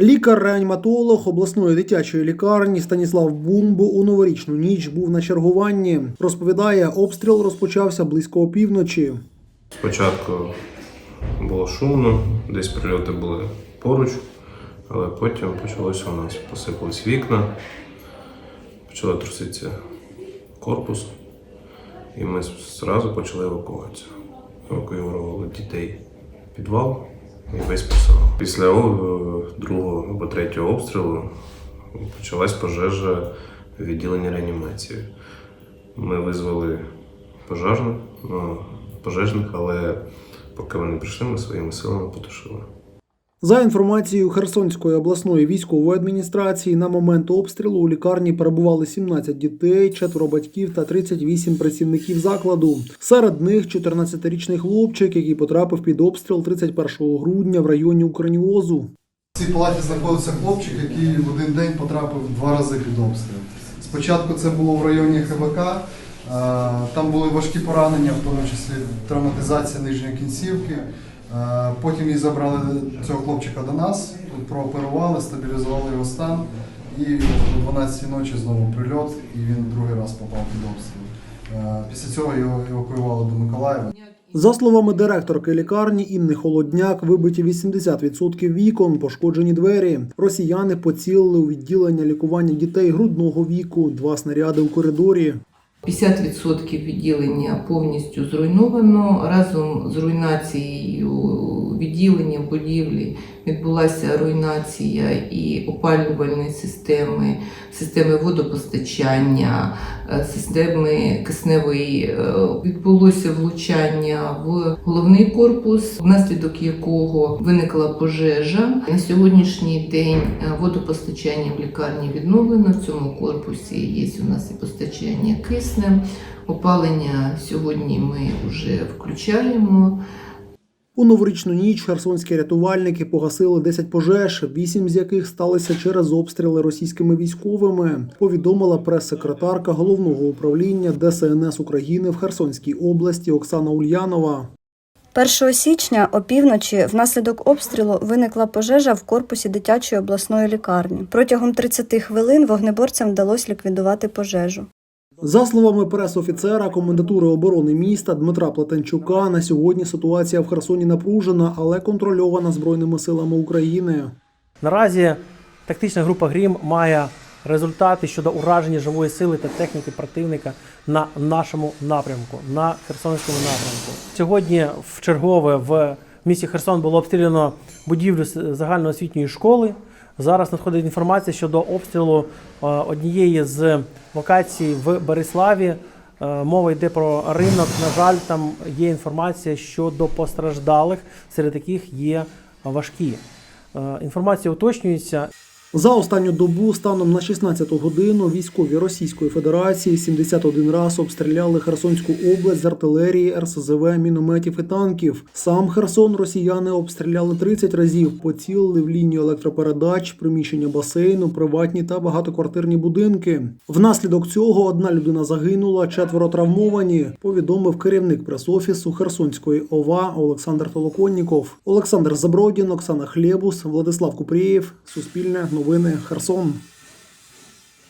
Лікар-реаніматолог обласної дитячої лікарні Станіслав Бумбо у новорічну ніч був на чергуванні. Розповідає, обстріл розпочався близько опівночі. Спочатку було шумно, десь прильоти були поруч, але потім почалося у нас посипались вікна, почало труситися корпус, і ми зразу почали евакуацію. Евакуювали дітей в підвал і весь персонал. Після другого або третього обстрілу почалась пожежа в відділенні реанімації. Ми визвали ну, пожежних, але поки вони прийшли, ми своїми силами потушили. За інформацією Херсонської обласної військової адміністрації, на момент обстрілу у лікарні перебували 17 дітей, четверо батьків та 38 працівників закладу. Серед них 14-річний хлопчик, який потрапив під обстріл 31 грудня в районі Украніозу. В цій палаті знаходиться хлопчик, який в один день потрапив два рази під обстріл. Спочатку це було в районі ХВК, е, там були важкі поранення, в тому числі травматизація нижньої кінцівки. Е, Потім її забрали цього хлопчика до нас, прооперували, стабілізували його стан. І о 12 ночі знову прильот, і він другий раз попав під обстріл. Е, Після цього його евакуювали до Миколаєва. За словами директорки лікарні Інни Холодняк, вибиті 80% вікон, пошкоджені двері. Росіяни поцілили у відділення лікування дітей грудного віку, два снаряди у коридорі. 50% відділення повністю зруйновано. Разом з руйнацією відділення будівлі відбулася руйнація і опалювальної системи, системи водопостачання, е, системи кисневої. Е, Відбулося влучання в головний корпус, внаслідок якого виникла пожежа. На сьогоднішній день е, водопостачання в лікарні відновлено. В цьому корпусі є у нас і постачання киснем. Опалення сьогодні ми вже включаємо. У новорічну ніч херсонські рятувальники погасили 10 пожеж, 8 з яких сталися через обстріли російськими військовими. Повідомила прес-секретарка головного управління ДСНС України в Херсонській області Оксана Ульянова. 1 січня опівночі внаслідок обстрілу виникла пожежа в корпусі дитячої обласної лікарні. Протягом 30 хвилин вогнеборцям вдалося ліквідувати пожежу. За словами прес-офіцера комендатури оборони міста Дмитра Плетенчука, на сьогодні ситуація в Херсоні напружена, але контрольована збройними силами України. Наразі тактична група Грім має результати щодо ураження живої сили та техніки противника на нашому напрямку, на Херсонському напрямку. Сьогодні в чергове в місті Херсон було обстріляно будівлю загальноосвітньої школи. Зараз надходить інформація щодо обстрілу е, однієї з локацій в Береславі. Е, Мова йде про ринок. На жаль, там є інформація щодо постраждалих, серед яких є важкі. Е, Інформація уточнюється. За останню добу станом на 16 годину військові Російської Федерації 71 раз обстріляли Херсонську область з артилерії, РСЗВ, мінометів і танків. Сам Херсон росіяни обстріляли 30 разів, поцілили в лінію електропередач, приміщення басейну, приватні та багатоквартирні будинки. Внаслідок цього одна людина загинула, четверо травмовані. Повідомив керівник прес-офісу Херсонської ОВА Олександр Толоконніков. Олександр Забродін, Оксана Хлєбус, Владислав Купрієв. Суспільне новини Херсон.